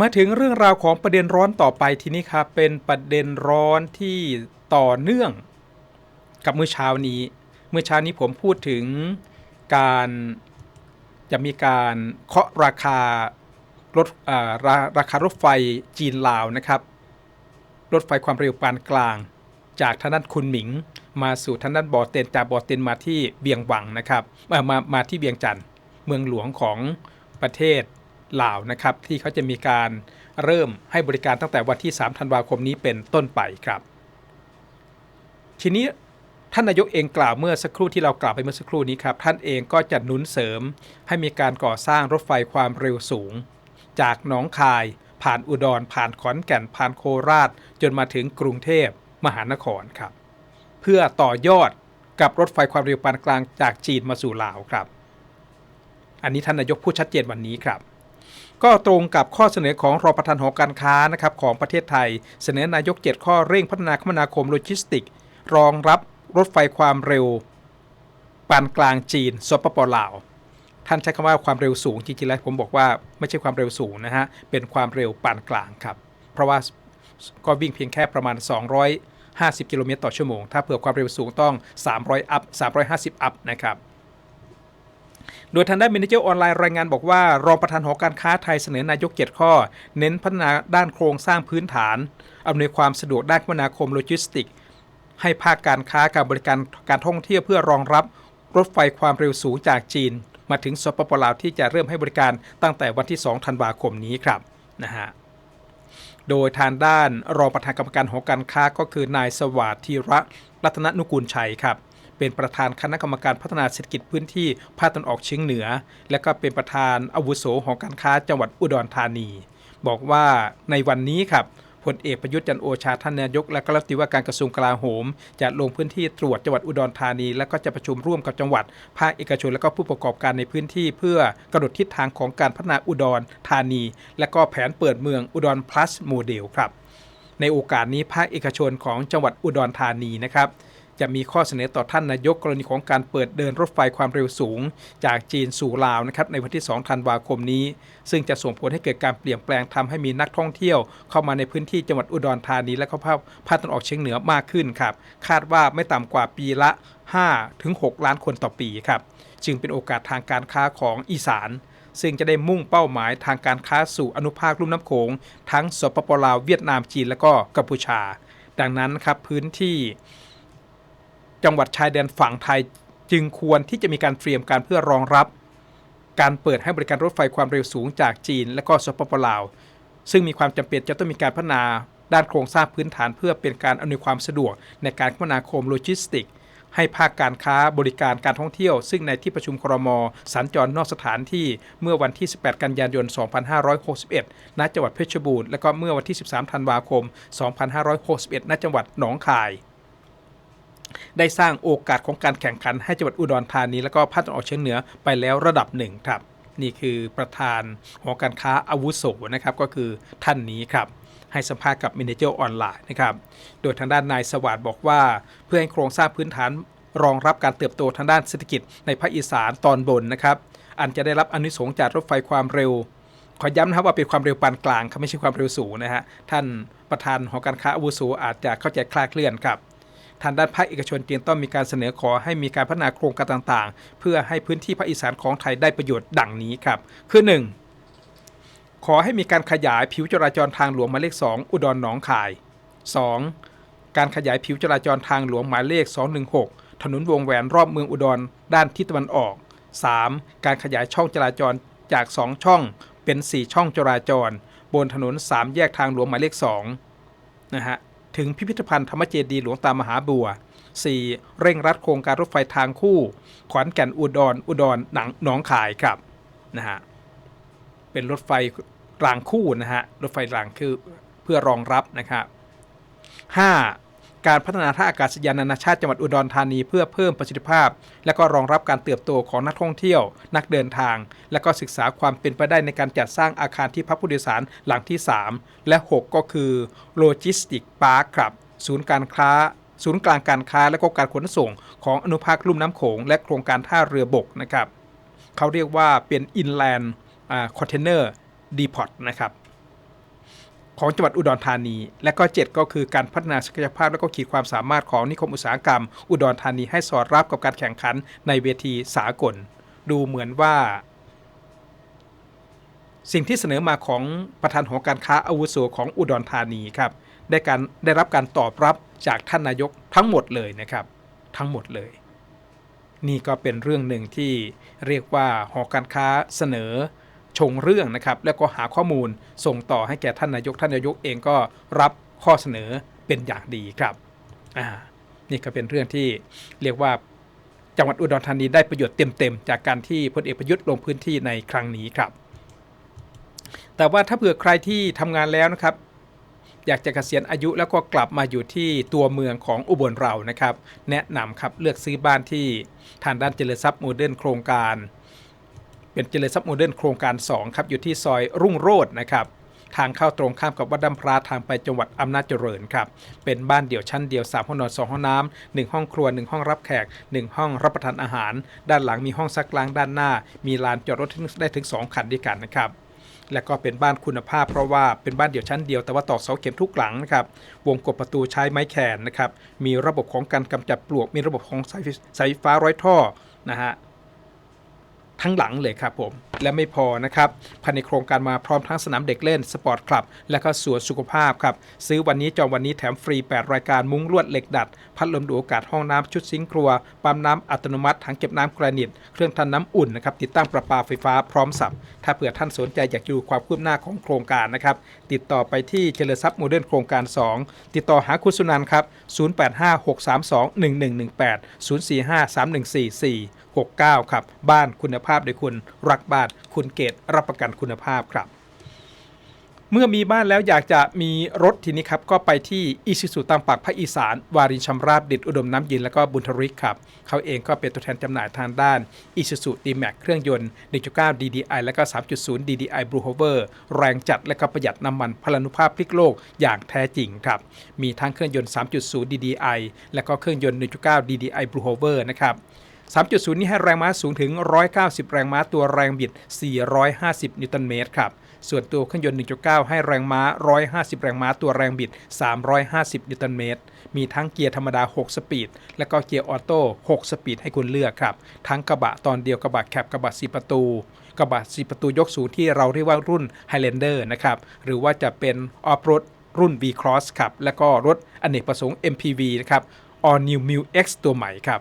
มาถึงเรื่องราวของประเด็นร้อนต่อไปทีนี้ครับเป็นประเด็นร้อนที่ต่อเนื่องกับเมื่อเช้านี้ เมื่อเช้านี้ผมพูดถึงการจะมีการเคาะราคารถราราคารถไฟจีนลาวนะครับ รถไฟความเร็วปานกลาง จากทางด้านคุณหมิง มาสู่ทางด้านบอเตนจากบอเตนมาที่เบียงหวังนะครับมามามาที่เบียงจันทร์เมืองหลวงของประเทศ ลาวนะครับที่เขาจะมีการเริ่มให้บริการตั้งแต่วันที่ 3 ธันวาคมนี้เป็นต้นไปครับ ทีนี้ท่านนายกเองกล่าวเมื่อสักครู่ที่เรากล่าวไปเมื่อสักครู่นี้ครับ ท่านเองก็จะหนุนเสริม ให้มีการก่อสร้างรถไฟความเร็วสูง จากหนองคาย ผ่านอุดร ผ่านขอนแก่น ผ่านโคราช จนมาถึงกรุงเทพมหานครครับ เพื่อต่อยอดกับรถไฟความเร็วปานกลางจากจีนมาสู่ลาวครับ อันนี้ท่านนายกพูดชัดเจนวันนี้ครับ ก็ตรงกับข้อเสนอของรองประธานหอการค้านะครับของประเทศไทย เสนอนายก 7 ข้อเร่งพัฒนาคมนาคมโลจิสติก รองรับรถไฟความเร็วปานกลางจีนสปปลาว ท่านใช้คำว่าความเร็วสูงจริงๆแล้วผมบอกว่าไม่ใช่ความเร็วสูงนะฮะเป็นความเร็วปานกลางครับ เพราะว่าก็วิ่งเพียงแค่ประมาณ 250 กิโลเมตรต่อชั่วโมง ถ้าเผื่อความเร็วสูงต้อง 300 อัพ 350 อัพนะครับ โดยทางด้านมินิเจอร์ออนไลน์รายงานบอกว่ารองประธานหอการค้าไทยเสนอนายกเกียรติข้อ เน้นพัฒนาด้านโครงสร้างพื้นฐานอำนวยความสะดวกด้านคมนาคมโลจิสติก ให้ภาคการค้าการบริการการท่องเที่ยวเพื่อรองรับรถไฟความเร็วสูงจากจีน มาถึงสปปลาวที่จะเริ่มให้บริการตั้งแต่วันที่ 2 ธันวาคมนี้ครับนะฮะโดยทางด้านรองประธานกรรมการหอการค้าก็คือนายสวัสดิ์ธีระรัตนนุกูลชัยครับ เป็นประธานคณะกรรมการพัฒนาเศรษฐกิจพื้นที่ภาคตะวันออกเฉียงเหนือ และก็เป็นประธานอาวุโสหอการค้าจังหวัดอุดรธานี บอกว่าในวันนี้ครับพลเอกประยุทธ์จันโอชาท่านนายก และก็รัฐมนตรีว่าการกระทรวงกลาโหม จะลงพื้นที่ตรวจจังหวัดอุดรธานี และก็จะประชุมร่วมกับจังหวัด ภาคเอกชนและก็ผู้ประกอบการในพื้นที่ เพื่อกำหนดทิศทางของการพัฒนาอุดรธานี และก็แผนเปิดเมืองอุดร plus โมเดลครับในโอกาสนี้ภาคเอกชนของจังหวัดอุดรธานีนะครับ จะมีข้อเสนอต่อท่านนายกกรณีของการเปิดเดินรถไฟความเร็วสูง จากจีนสู่ลาวนะครับในวันที่ 2 ธันวาคมนี้ ซึ่งจะส่งผลให้เกิดการเปลี่ยนแปลงทำให้มีนักท่องเที่ยว เข้ามาในพื้นที่จังหวัดอุดรธานีและก็ภาคภาคตะวันออกเฉียงเหนือมากขึ้นครับคาดว่าไม่ต่ำกว่าปีละ 5-6 ล้านคนต่อปีครับจึงเป็นโอกาสทางการค้าของอีสานซึ่งจะได้มุ่งเป้าหมายทางการค้าสู่อนุภาคลุ่มน้ำโขงทั้งสปปลาวเวียดนามจีนและก็กัมพูชา ดังนั้นครับพื้นที่ จังหวัดชายแดนฝั่งไทย จึงควรที่จะมีการเตรียมการเพื่อรองรับ การเปิดให้บริการรถไฟความเร็วสูงจากจีน และก็สปปลาว ซึ่งมีความจำเป็นจะต้องมีการพัฒนาด้านโครงสร้างพื้นฐานเพื่อเป็นการอำนวยความสะดวกในการคมนาคมโลจิสติก ให้ภาคการค้าบริการการท่องเที่ยว ซึ่งในที่ประชุมครม สัญจรนอกสถานที่เมื่อวันที่ 18 กันยายน 2561 ณ จังหวัดเพชรบูรณ์ และก็เมื่อวันที่ 13 ธันวาคม 2561 ณ จังหวัดหนองคาย ได้สร้างโอกาสของการแข่งขันให้จังหวัดอุดรธานีและก็ภาคตะวันออกเฉียงเหนือไปแล้วระดับหนึ่งครับนี่คือประธานหอการค้าอาวุโสนะครับก็คือท่านนี้ครับให้สัมภาษณ์กับมินเจอร์ออนไลน์นะครับ โดยทางด้านนายสวัสด์บอกว่า เพื่อให้โครงสร้างพื้นฐานรองรับการเติบโตทางด้านเศรษฐกิจในภาคอีสานตอนบนนะครับ อันจะได้รับอนุสงจากรถไฟความเร็ว ขอย้ำนะครับว่าเป็นความเร็วปานกลางครับไม่ใช่ความเร็วสูงนะฮะ ท่านประธานหอการค้าอาวุโสอาจจะเข้าใจคลาดเคลื่อนครับ ทางด้านภาคเอกชนจึงต้องมีการเสนอขอให้มีการพัฒนาโครงการต่างๆ เพื่อให้พื้นที่ภาคอีสานของไทยได้ประโยชน์ดังนี้ครับ คือ 1. ขอให้มีการขยายผิวจราจรทางหลวงหมายเลข 2 อุดรหนองคาย 2. การขยายผิวจราจรทางหลวงหมายเลข 216 ถนนวงแหวนรอบเมืองอุดร ด้านทิศตะวันออก 3. การขยายช่องจราจรจาก 2 ช่องเป็น 4 ช่องจราจร บนถนน 3 แยกทางหลวงหมายเลข2นะฮะ ถึงพิพิธภัณฑ์ธรรมเจดีหลวงตามหาบัว 4. เร่งรัดโครงการรถไฟทางคู่ ขอนแก่นอุดรอุดรหนังหนองขายครับนะฮะเป็นรถไฟรางคู่นะฮะรถไฟรางคือเพื่อรองรับนะครับ 5. การพัฒนาท่าอากาศยานนานาชาติจังหวัดอุดรธานีเพื่อเพิ่มประสิทธิภาพ และก็รองรับการเติบโตของนักท่องเที่ยว นักเดินทาง และก็ศึกษาความเป็นไปได้ในการจัดสร้างอาคารที่พักผู้โดยสารหลังที่ 3 และ 6 ก็คือโลจิสติกพาร์คครับ ศูนย์การค้า ศูนย์กลางการค้าและก็การขนส่ง ของอนุภาคลุ่มน้ำโขงและโครงการท่าเรือบกนะครับเขาเรียกว่าเป็น inland container depot นะครับ ของจังหวัดอุดรธานี และก็ 7 ก็คือการพัฒนาศักยภาพ และก็ขีดความสามารถของนิคมอุตสาหกรรม อุดรธานีให้สอดรับกับการแข่งขันในเวทีสากล ดูเหมือนว่า สิ่งที่เสนอมาของประธานหอการค้าอาวุโสของอุดรธานีครับได้การได้รับการตอบรับจากท่านนายกทั้งหมดเลยนะครับ ทั้งหมดเลย นี่ก็เป็นเรื่องหนึ่งที่เรียกว่าหอการค้าเสนอ ชงเรื่องนะครับแล้วก็หาข้อมูลส่งต่อให้แก่ท่านนายกท่านนายกเองก็รับข้อเสนอเป็นอย่างดีครับอ่านี่ก็เป็นเรื่องที่เรียกว่าจังหวัดอุดรธานีได้ประโยชน์เต็มๆจากการที่พลเอกประยุทธ์ลงพื้นที่ในครั้งนี้ครับ แต่ว่าถ้าเผื่อใครที่ทำงานแล้วนะครับ อยากจะเกษียณอายุแล้วก็กลับมาอยู่ที่ตัวเมืองของอุบลเรานะครับ แนะนำครับเลือกซื้อบ้านที่ทางด้านเจริญทรัพย์โมเดิร์นโครงการ เป็นเจริญทรัพย์โมเดิร์นโครงการ 2 ครับ อยู่ที่ซอยรุ่งโรจน์นะครับทางเข้าตรงข้ามกับวัดดำพระทางไปจังหวัดอำนาจเจริญครับ เป็นบ้านเดี่ยวชั้นเดียว 3 ห้องนอน 2 ห้องน้ำ1ห้องครัว 1 ห้องรับแขก 1 ห้องรับประทานอาหาร ด้านหลังมีห้องซักล้างด้านหน้า มีลานจอดรถได้ถึง 2 คันด้วยกันนะครับ และก็เป็นบ้านคุณภาพเพราะว่าเป็นบ้านเดี่ยวชั้นเดียวแต่ว่าตอกเสาเข็มทุกหลังนะครับ วงกบประตูใช้ไม้แขนนะครับ มีระบบของการกำจัดปลวก มีระบบของสายไฟสายไฟฟ้าร้อยท่อนะฮะ ทั้งหลังเลยครับผม และไม่พอนะครับภายในโครงการมาพร้อมทั้งสนามเด็กเล่นสปอร์ตคลับ และก็สวนสุขภาพครับ ซื้อวันนี้จองวันนี้แถมฟรี 8 รายการมุ้งลวดเหล็กดัด พัดลมดูอากาศห้องน้ำชุดซิงค์ครัว ปั๊มน้ำอัตโนมัติถังเก็บน้ำแกรนิต เครื่องทำน้ำอุ่นนะครับติดตั้งประปาไฟฟ้าพร้อมสับ ถ้าเผื่อท่านสนใจอยากดูความคืบหน้าของโครงการนะครับติดต่อไปที่เจริญทรัพย์โมเดิร์นโครงการ 2 ติดต่อหาคุณสุนันครับ0856321118 0453144 69 ครับ บ้านคุณภาพโดยคุณรักบ้านคุณเกตรับประกันคุณภาพครับ เมื่อมีบ้านแล้วอยากจะมีรถทีนี้ครับ ก็ไปที่อิชิสุตามปากภาคอีสาน วารินชำราบดิดอุดมน้ำเยิน แล้วก็บุญทริกครับ เขาเองก็เป็นตัวแทนจำหน่ายทางด้านอิชิสุดีแม็กเครื่องยนต์ 1.9 DDI และก็ 3.0 DDI Blue Hover แรงจัดและก็ประหยัดน้ำมันพลานุภาพพลิกโลกอย่างแท้จริงครับ มีทั้งเครื่องยนต์ 3.0 DDI และก็เครื่องยนต์ 1.9 DDI Blue Hover นะครับ 3.0 นี่ให้แรงม้าสูงถึง 190 แรงม้าตัวแรงบิด 450 นิวตันเมตรครับส่วนตัวเครื่องยนต์ 1.9 ให้แรงม้า 150 แรงม้าตัวแรงบิด 350 นิวตันเมตร มีทั้งเกียร์ธรรมดา 6 สปีด และก็เกียร์ออโต้ 6 สปีดให้คุณเลือกครับ ทั้งกระบะตอนเดียวกระบะแคบกระบะ 4 ประตู กระบะ 4 ประตูยกสูงที่เราเรียกว่ารุ่น Highlander นะครับ หรือว่าจะเป็นออฟโรดรุ่น V Cross ครับ และก็รถอเนกประสงค์ MPV นะครับ All New m i X ตัวใหม่ครับ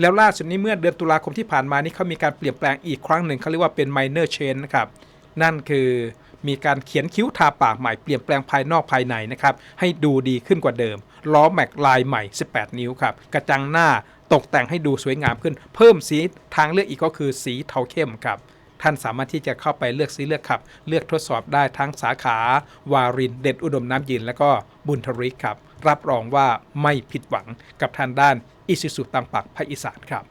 แล้วล่าสุดนี้เมื่อเดือนตุลาคมที่ผ่านมานี้เขามีการเปลี่ยนแปลงอีกครั้งหนึ่งเขาเรียกว่าเป็น minor change นะครับนั่นคือมีการเขียนคิ้วทาปากใหม่เปลี่ยนแปลงภายนอกภายในนะครับให้ดูดีขึ้นกว่าเดิม ล้อแม็กลายใหม่ 18 นิ้วครับกระจังหน้าตกแต่งให้ดูสวยงามขึ้น เพิ่มสีทางเลือกอีกก็คือสีเทาเข้มครับท่านสามารถที่จะเข้าไปเลือกซื้อเลือกขับ เลือกทดสอบได้ทั้งสาขาวารินเด็ดอุดมน้ำยินและก็บุญทริกครับ รับรองว่าไม่ผิดหวังกับทางด้านอิซิสุตังปักภาคอีสานครับ